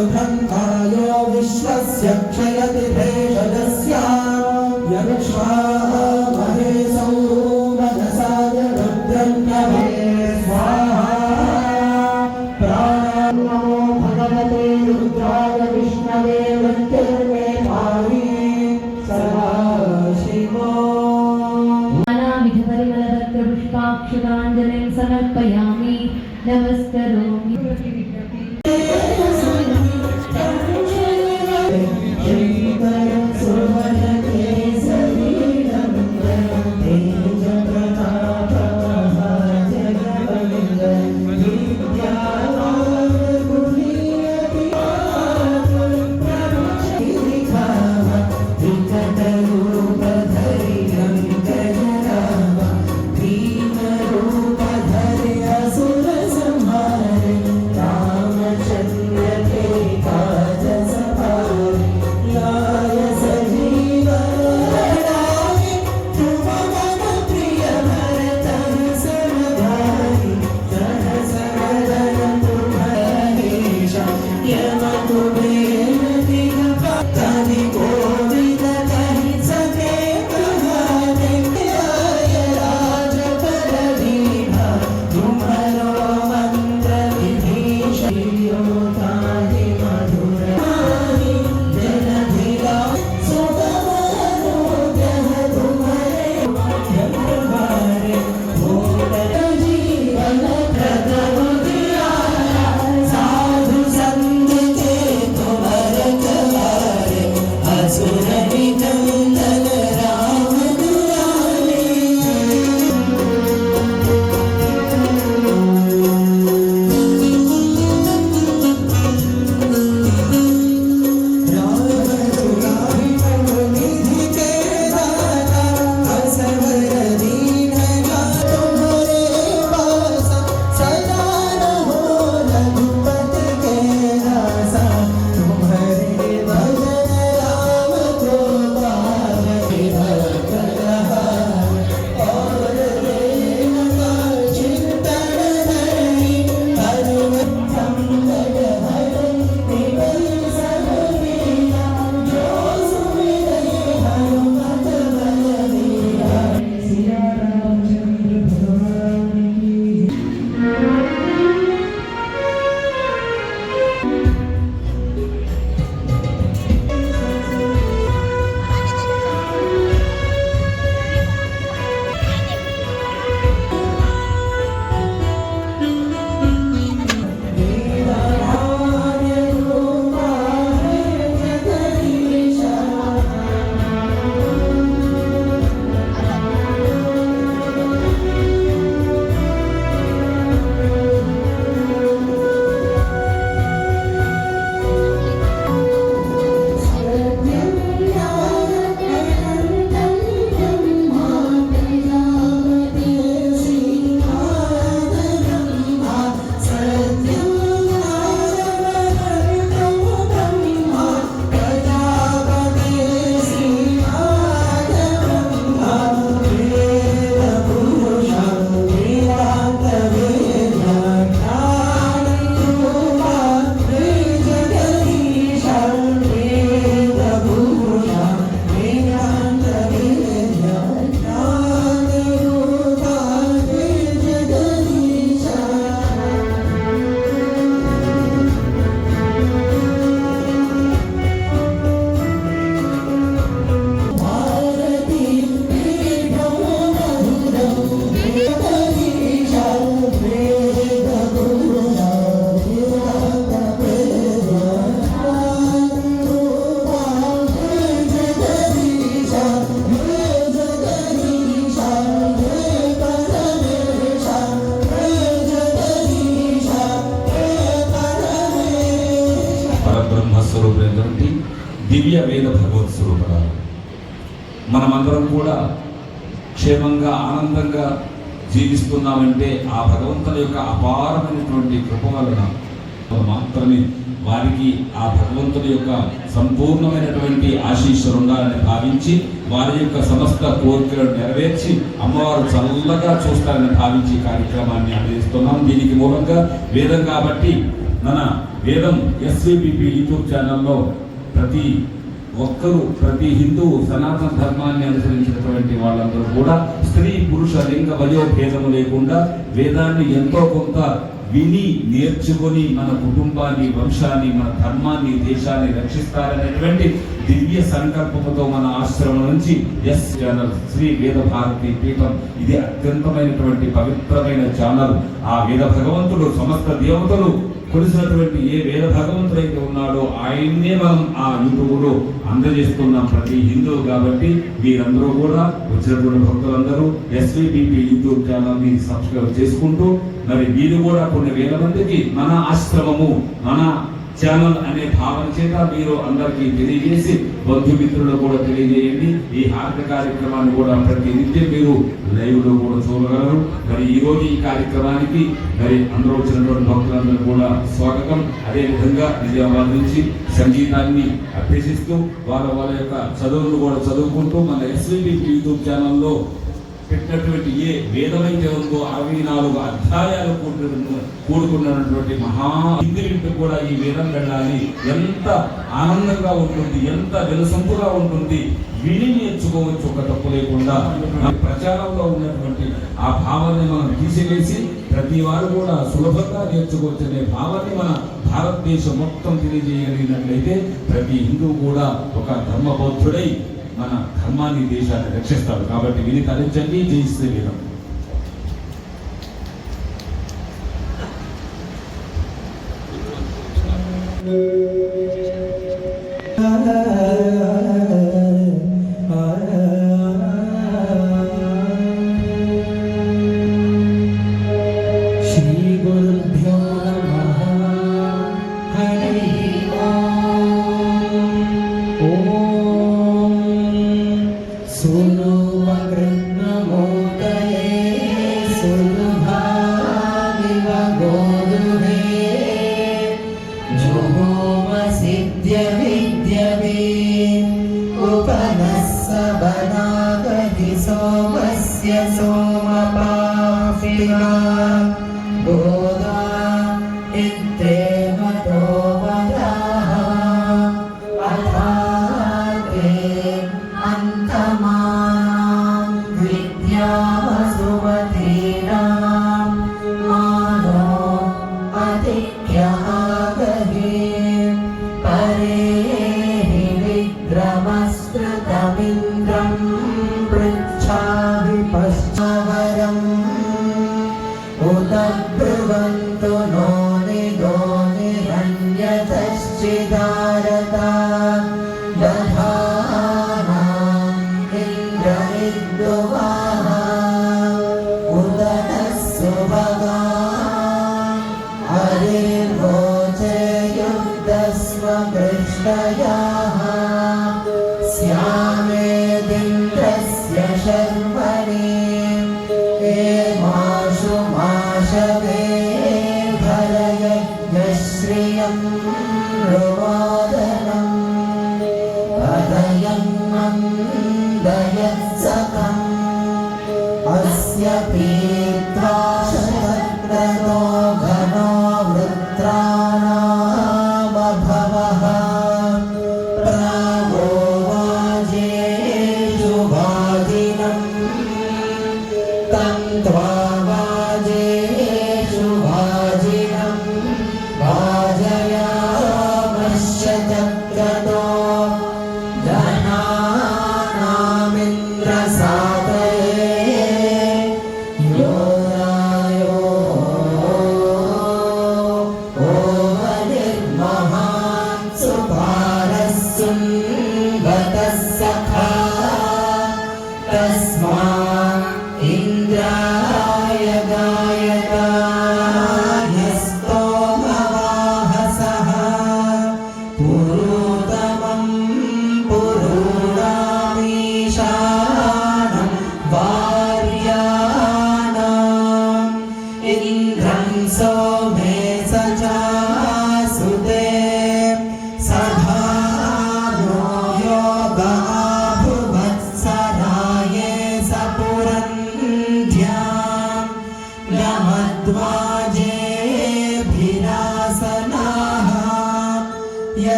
사랑한 మనమందరం కూడా క్షేమంగా ఆనందంగా జీవిస్తున్నామంటే ఆ భగవంతుని యొక్క అపారమైనటువంటి కృప వలన మాత్రమే వారికి ఆ భగవంతుని యొక్క సంపూర్ణమైనటువంటి ఆశీస్సులు ఉండాలని భావించి వారి యొక్క సమస్త కోరికలను నెరవేర్చి అమ్మవారు చల్లగా చూస్తారని భావించి కార్యక్రమాన్ని అందిస్తున్నాం దీనికి మూలంగా వేదం కాబట్టి మన వేదం ఎస్విపిపి యూట్యూబ్ ఛానల్లో ప్రతి ఒక్కరూ ప్రతి హిందూ సనాతన ధర్మాన్ని అనుసరించినటువంటి వాళ్ళందరూ కూడా స్త్రీ పురుష లింగ వయోభేదము లేకుండా వేదాన్ని ఎంతో కొంత విని నేర్చుకొని మన కుటుంబాన్ని వంశాన్ని మన ధర్మాన్ని దేశాన్ని రక్షిస్తారనేటువంటి దివ్య సంకల్పముతో మన ఆశ్రమం నుంచి ఎస్ ఛానల్ శ్రీ వేద భారతి పీఠం. ఇది అత్యంతమైనటువంటి పవిత్రమైన ఛానల్. ఆ వేద భగవంతుడు సమస్త దేవతలు కొలిసినటువంటి ఏ వేద భగవంతుడైతే ఉన్నాడో ఆయన్నే మనం ఆ యూట్యూబ్లో అందజేస్తున్నాం ప్రతి హిందువు కాబట్టి మీరందరూ కూడా వచ్చినటువంటి భక్తులందరూ ఎస్విబిపి యూట్యూబ్ ఛానల్ని సబ్స్క్రైబ్ చేసుకుంటూ మరి మీరు కూడా కొన్ని వేల మందికి మన ఆశ్రమము మన ఛానల్ అనే భావన చేత మీరు అందరికీ తెలియజేసి బంధుమిత్రులు కూడా తెలియజేయండి. ఈ హారత కార్యక్రమాన్ని కూడా ప్రతి నిత్యం మీరు లైవ్లో కూడా చూడగలరు. మరి ఈ రోజు ఈ కార్యక్రమానికి మరి అందరూ వచ్చినటువంటి భక్తులందరూ కూడా స్వాగతం. అదే విధంగా నిజామాబాద్ నుంచి సంగీతాన్ని అభ్యసిస్తూ వాళ్ళ వాళ్ళ యొక్క చదువులు కూడా చదువుకుంటూ మన ఎస్వీపీ యూట్యూబ్ ఛానల్లో పెట్టినటువంటి ఏ వేదమైతే ఉందో అరవై నాలుగు అధ్యాయాలు కూడుకున్న కూడుకున్నటువంటి మహా ఇందిరింటి కూడా ఈ వేదం వెళ్ళాలి. ఎంత ఆనందంగా ఉంటుంది ఎంత వినసొంపుగా ఉంటుంది విని నేర్చుకోవచ్చు ఒక తప్పు లేకుండా. ప్రచారంలో ఉన్నటువంటి ఆ భావాన్ని మనం తీసివేసి ప్రతి వారు కూడా సులభంగా నేర్చుకోవచ్చు అనే భావాన్ని మన భారతదేశం మొత్తం తెలియజేయగలిగినట్లయితే ప్రతి హిందువు కూడా ఒక ధర్మబౌద్ధుడై మన ధర్మాన్ని దేశాన్ని రక్షిస్తాడు. కాబట్టి విని తరించండి. జయిస్తే వేదం శ్రీ Yeah. Guru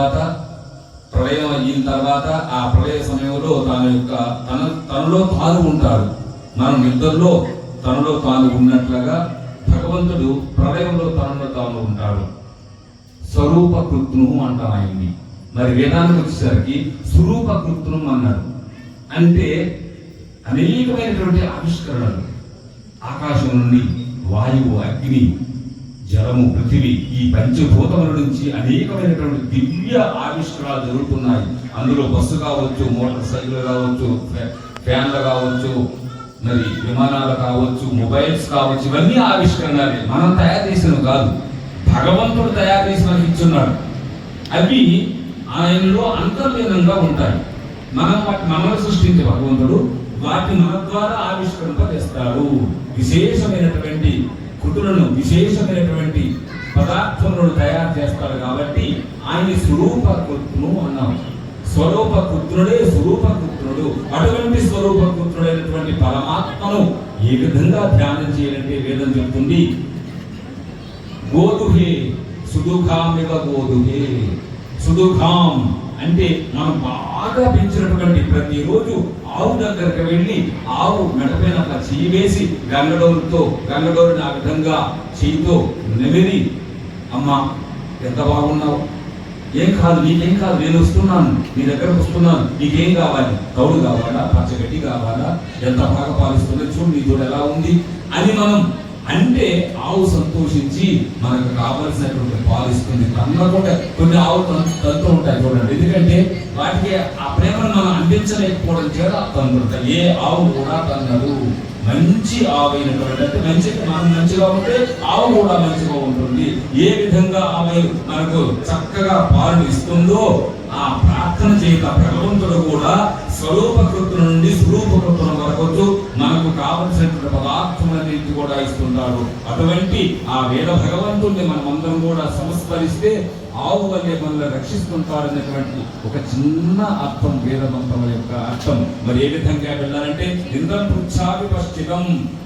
తర్వాత ప్రళయం అయిన తర్వాత ఆ ప్రళయ సమయంలో తన యొక్క తన తనలో తాను ఉంటాడు. మనం నిద్రలో తనలో తాను ఉన్నట్లుగా భగవంతుడు ప్రళయంలో తనలో తాను ఉంటాడు. స్వరూప కృత్ను అంటాం ఆయన్ని. మరి వేదానికి వచ్చేసరికి స్వరూప కృత్నం అన్నాడు. అంటే అనేకమైనటువంటి ఆవిష్కరణలు. ఆకాశం నుండి వాయువు అగ్ని జలము పృథివీ ఈ పంచభూతముల నుంచి అనేకమైనటువంటి దివ్య ఆవిష్కరాలు జరుగుతున్నాయి. అందులో బస్సు కావచ్చు మోటార్ సైకిల్ కావచ్చు ఫ్యాన్లు కావచ్చు మరి విమానాలు కావచ్చు మొబైల్స్ కావచ్చు ఇవన్నీ ఆవిష్కరణలే. మనం తయారు చేసిన కాదు. భగవంతుడు తయారు చేసి మనకి ఇచ్చున్నాడు. అవి ఆయనలో అంతర్లీనంగా ఉంటాయి. మనం వాటి మనల్ని సృష్టించే భగవంతుడు వాటి మన ద్వారా ఆవిష్కరింపజేస్తాడు. విశేషమైనటువంటి కుటులను విశేషమైనటువంటి పదార్థములను తయారు చేస్తాడు కాబట్టి ఆయన స్వరూప కుత్రుడు అన్నాం. స్వరూప కుత్రుడే స్వరూప కుత్రుడు అటువంటి స్వరూప కుత్రుడైనటువంటి పరమాత్మను ఏ విధంగా ధ్యానం చేయాలంటే వేదం చెప్తుంది? గోదుహే సుదుఖామివ గోదుహే. సుదుఖాం అంటే మనం బాగా పెంచినటువంటి ప్రతిరోజు ఆవు దగ్గరకు వెళ్ళి ఆవు మెడపైన అట్లా చెయ్యి వేసి గంగడోరుతో గంగడోరుని ఆ విధంగా చెయ్యితో నెమిరి అమ్మ ఎంత బాగున్నావు? ఏం కాదు నీకేం కాదు నేను వస్తున్నాను నీ దగ్గరకు వస్తున్నాను నీకేం కావాలి? తౌడు కావాలా? పచ్చగడ్డి కావాలా? ఎంత బాగా పాలిస్తుందో చూడు నీ తోడు ఎలా ఉంది? అని మనం అంటే ఆవు సంతోషించి మనకు కావలసినటువంటి పాలు ఇస్తుంది. కూడా కొన్ని ఆవు తన్- ఉంటాయి చూడండి. ఎందుకంటే వాటికి ఆ ప్రేమను మనం అందించలేకపోవడం చేత తంతుంటాయి ఏ ఆవు కూడా తన్నదు మంచి ఆవు అయినటువంటి అంటే మంచి మనం మంచిగా ఉంటే ఆవు కూడా మంచిగా ఉంటుంది. ఏ విధంగా ఆమె మనకు చక్కగా పాలు ఇస్తుందో ఆ ప్రార్థన చేత భగవంతుడు కూడా స్వరూపకృతి నుండి స్వరూపకృతుల వరకు మనకు కావలసినటువంటి పదార్థములన్నింటి కూడా ఇస్తుంటాడు. అటువంటి ఆ వేద భగవంతుణ్ణి మనం అందరం కూడా సంస్మరిస్తే ఆవు వల్లే మనల్ని రక్షిస్తుంటారనేటువంటి ఒక చిన్న అర్థం వేద మంత్రముల యొక్క అర్థం. మరి ఏ విధంగా వెళ్ళాలంటే ఇంద్రం పృచ్ఛావి పశ్చిమం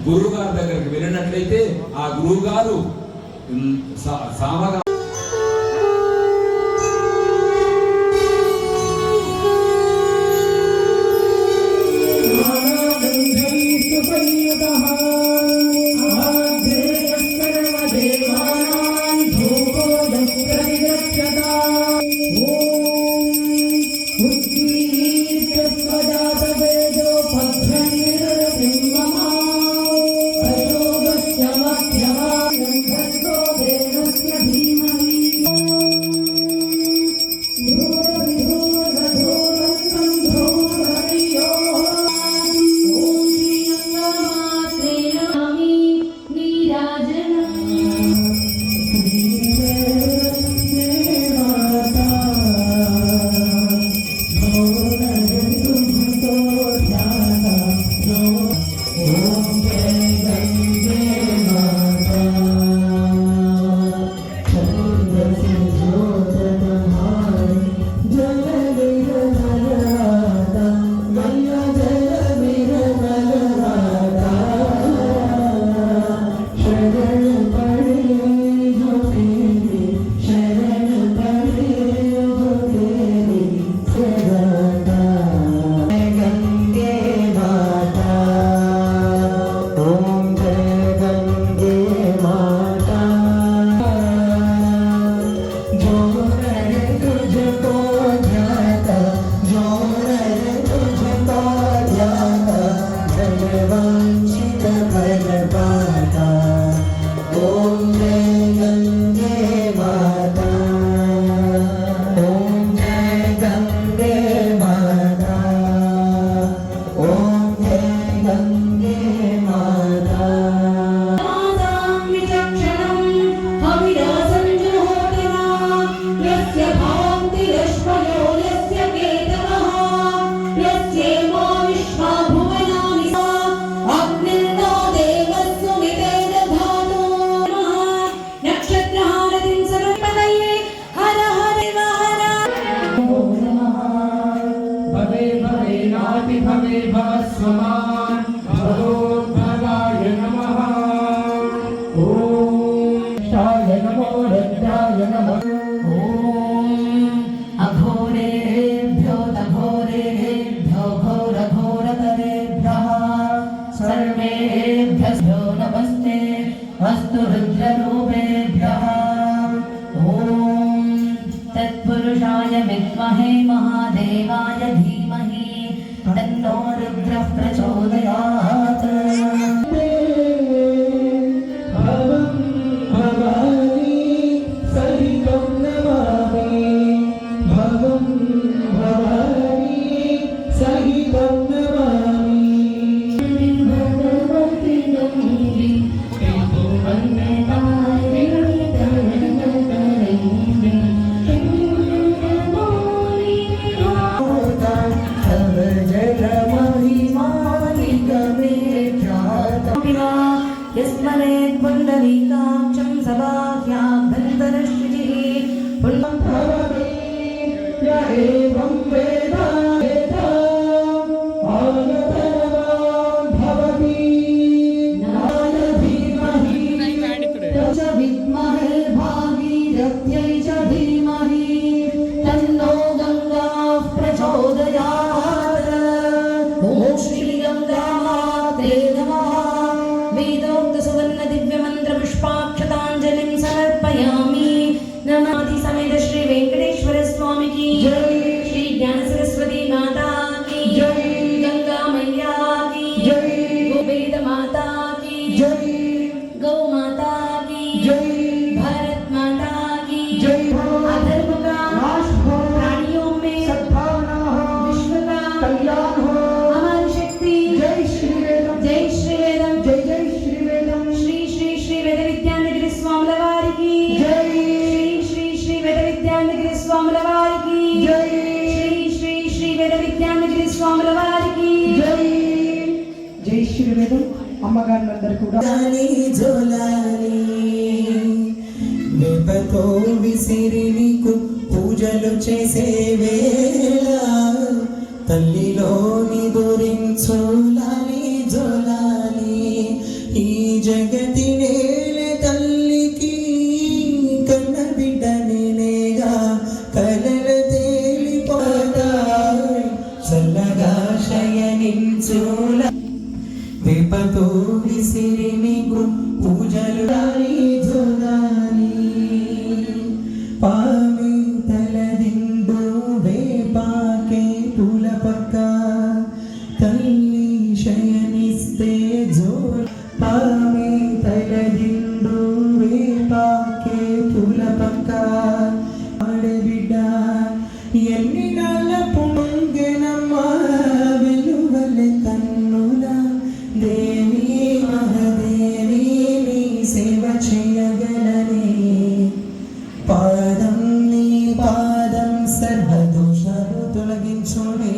గురువు గారి దగ్గరికి వెళ్ళినట్లయితే ఆ గురువు గారు సా- సామగా వెపతో విసిరి నీకు పూజలు చేసే వేళ తల్లిలోని దూరించోలాలి జోలాలి. ఈ జగతి నేల తల్లికి కన్న బిడ్డ నేనేగా కలల తేలిపోతా. చల్లగా శయనించోలా పూజలు ചോളേ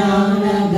down